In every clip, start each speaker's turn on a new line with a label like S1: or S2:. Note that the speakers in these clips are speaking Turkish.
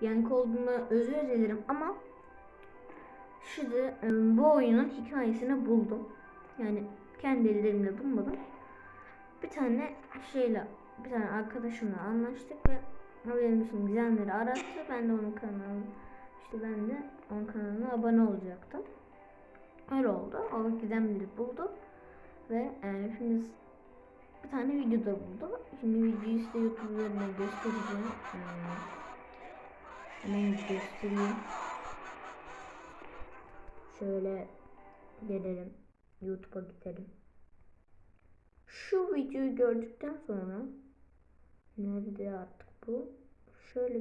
S1: yankı olduğuna özür dilerim ama şimdi e, bu oyunun hikayesini buldum. Yani kendi ellerimle bulmadım. Bir tane şeyle bir tane arkadaşımla anlaştık ve o benim için gizemleri arattı. Ben de onun kanalına işte ben de onun kanalına abone olacaktım. Öyle oldu. O gizemleri buldu. Ve e, şimdi bir tane video da buldu. Şimdi videoyu size YouTube göstereceğim. E, hemen göstereyim. Şöyle gelelim. YouTube'a gidelim. Şu videoyu gördükten sonra nerede artık bu? Şöyle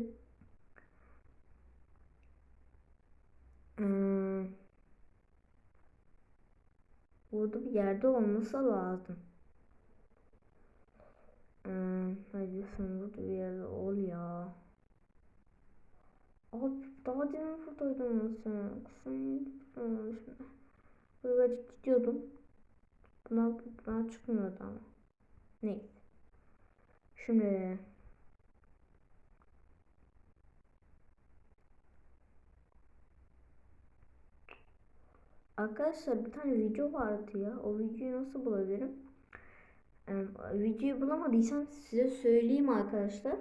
S1: Hmm. Burada bir yerde olması lazım. Hmm, hadi sen burada bir yerde ol ya. Abi daha demin buradaydın sen. Kısım şimdi. Böyle gidiyordum. Buna, buna çıkmıyordu ama. Neyse. Şimdi Arkadaşlar bir tane video vardı ya. O videoyu nasıl bulabilirim? Ee, videoyu bulamadıysam size söyleyeyim arkadaşlar.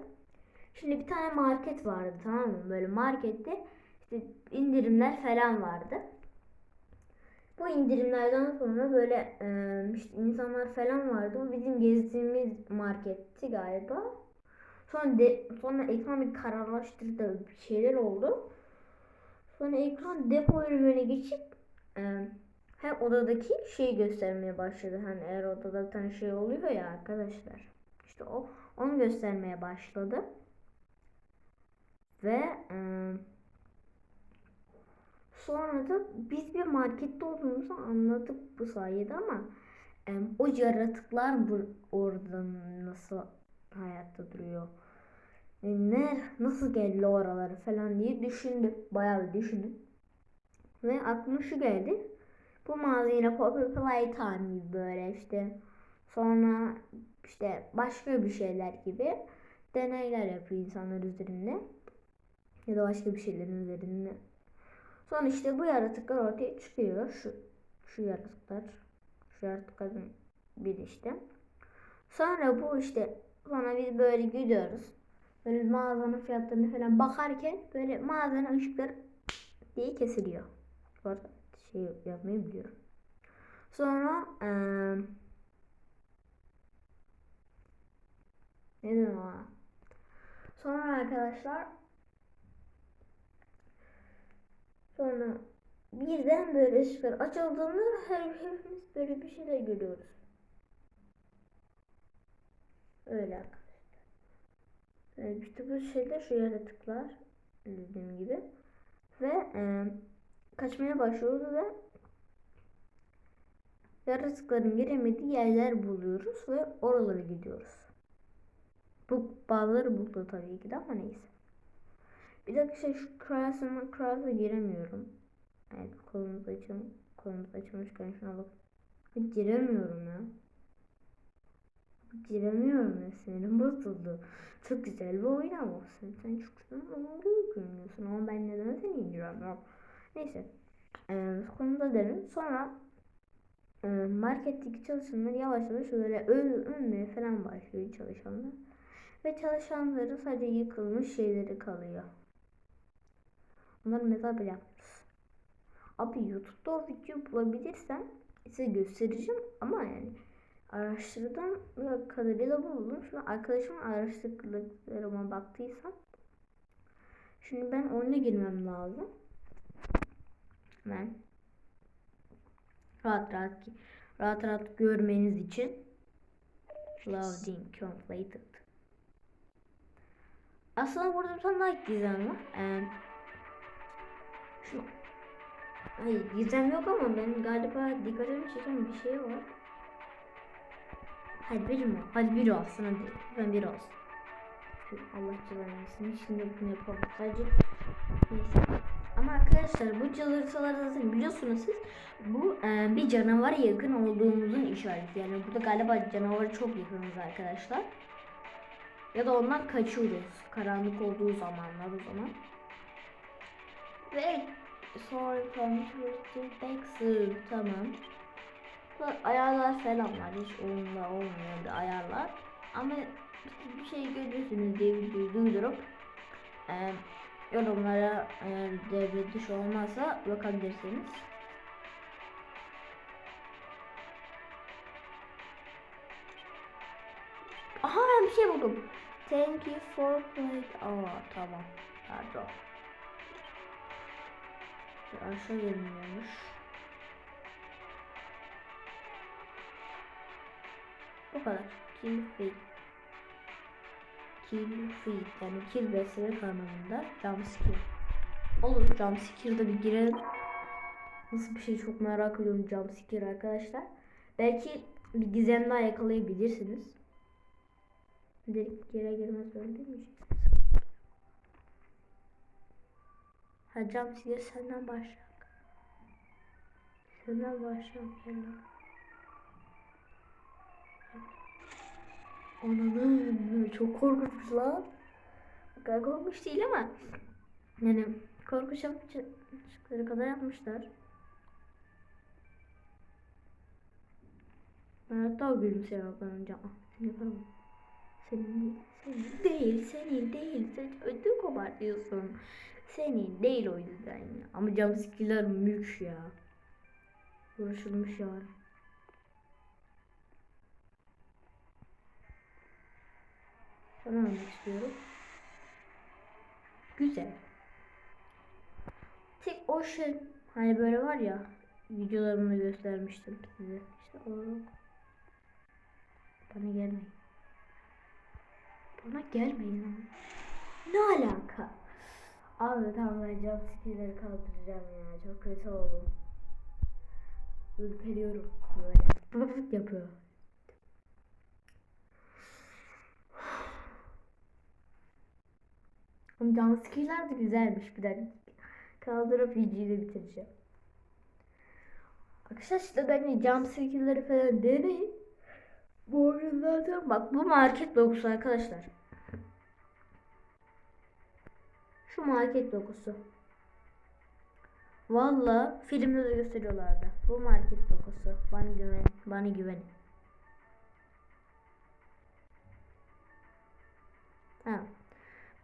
S1: Şimdi bir tane market vardı tamam mı? Böyle markette işte indirimler falan vardı. Bu indirimlerden sonra böyle e, işte insanlar falan vardı. O bizim gezdiğimiz marketti galiba. Sonra de, sonra bir kararlaştırdı bir şeyler oldu. Sonra ekran depo bölümüne geçip her odadaki şeyi göstermeye başladı. Hani eğer odada bir tane şey oluyor ya arkadaşlar. İşte o onu göstermeye başladı. Ve e, sonra da biz bir markette olduğumuzu anladık bu sayede ama e, o yaratıklar bu, orada nasıl hayatta duruyor? E, ne nasıl geldi oraları falan diye düşündüm. Bayağı bir düşündüm. Ve aklıma şu geldi. Bu mağaza yine Poppy Playtime gibi böyle işte. Sonra işte başka bir şeyler gibi deneyler yapıyor insanlar üzerinde. Ya da başka bir şeylerin üzerinde. Sonra işte bu yaratıklar ortaya çıkıyor. Şu, şu yaratıklar. Şu yaratıkların biri işte. Sonra bu işte sonra biz böyle gidiyoruz. Böyle mağazanın fiyatlarını falan bakarken böyle mağazanın ışıkları diye kesiliyor. Bu arada şey yapmayı biliyorum. Sonra ee, ne dedim ona? Sonra arkadaşlar sonra birden böyle ışıklar açıldığında her, hepimiz böyle bir şeyler görüyoruz. Öyle arkadaşlar. İşte bu şeyler şu yaratıklar dediğim gibi ve e, kaçmaya başlıyoruz ve yaratıkların giremediği yerler buluyoruz ve oralara gidiyoruz. Bu bazıları buldu tabii ki de ama neyse. Bir dakika şey şu Kras'a Kras'a giremiyorum. Evet kolumuz açın. Kolumuz açılmışken şuna bak. Giremiyorum ya. Giremiyorum ya sinirim bozuldu. Çok güzel bir oyun ama sen, sen çok güzel görünüyorsun ama ben neden seni giremiyorum. Neyse. Ee, konuda derim. Sonra e, marketteki çalışanlar yavaş yavaş böyle öl ölmeye falan başlıyor çalışanlar. Ve çalışanların sadece yıkılmış şeyleri kalıyor. Onları mezar bile yapıyoruz. Abi YouTube'da o videoyu bulabilirsem size göstereceğim ama yani araştırdığım kadarıyla buldum. Şimdi arkadaşımın araştırdıklarıma baktıysam şimdi ben oyuna girmem lazım. Ben rahat rahat rahat rahat görmeniz için loading completed. Aslında burada bir tane daha gizem var. Ee, şu Hayır gizem yok ama ben galiba dikkatimi çeken bir şey var. Hadi bir mi? Hadi bir olsun hadi. Ben bir olsun. Allah cezanı Şimdi bunu yapalım. Sadece neyse. Ama arkadaşlar bu cılırtılar zaten biliyorsunuz siz bu e, bir canavara yakın olduğumuzun işareti. Yani burada galiba canavara çok yakınız arkadaşlar. Ya da ondan kaçıyoruz. Karanlık olduğu zamanlar o zaman. Ve sonra computer backsın tamam. Bu ayarlar falan var. Hiç onunla olmayan bir ayarlar. Ama bir şey görüyorsunuz diye videoyu durdurup e, yorumlara eğer devre dışı olmazsa bakabilirsiniz. Aha ben bir şey buldum. Thank you for playing. Aa tamam. Pardon. Aşağı gelmiyormuş. Bu kadar. Kill feed. Kill feed. Yani kill besleri kanalında jumpscare. Olur jumpscare'da bir girelim. Nasıl bir şey çok merak ediyorum jumpscare arkadaşlar. Belki bir gizem daha yakalayabilirsiniz. Direkt gire girmez öldürmeyeceksiniz. Ha jumpscare senden başlayalım. Senden başlayalım. Senden. Ananı çok korkunç lan. O kadar değil ama yani korkunç yapacakları kadar yapmışlar. Ben hatta o gülümseyen önce ah yaparım. Senin değil, senin değil, senin değil. Sen ödüm kopartıyorsun. Senin değil o yüzden ya. Ama jumpscare'lar mülk ya. Uğraşılmış yani. Sana almak istiyorum. Güzel. Tek o şey hani böyle var ya videolarımda göstermiştim size. İşte o. Bana gelmeyin. Bana gelmeyin ama. Ne alaka? Abi tamam ben jumpscare'leri kaldıracağım ya. Çok kötü oldum. Ürperiyorum böyle. Pıp yapıyor. Ama jumpscare'ler de güzelmiş bir dakika. Kaldırıp videoyu da bitireceğim. Arkadaşlar işte ben jumpscare'leri falan deneyin. Bu oyun zaten bak bu market logosu arkadaşlar. Şu market logosu. Valla filmde de gösteriyorlardı. Bu market logosu. Bana güven, bana güven. Ha.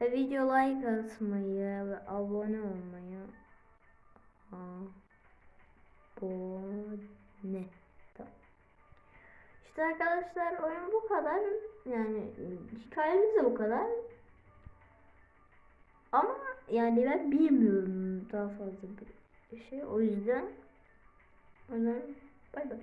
S1: Ve video like atmayı ve abone olmayı. Abone. İşte arkadaşlar oyun bu kadar. Yani hikayemiz de bu kadar. Ama yani ben bilmiyorum daha fazla bir şey. O yüzden o yüzden bay bay.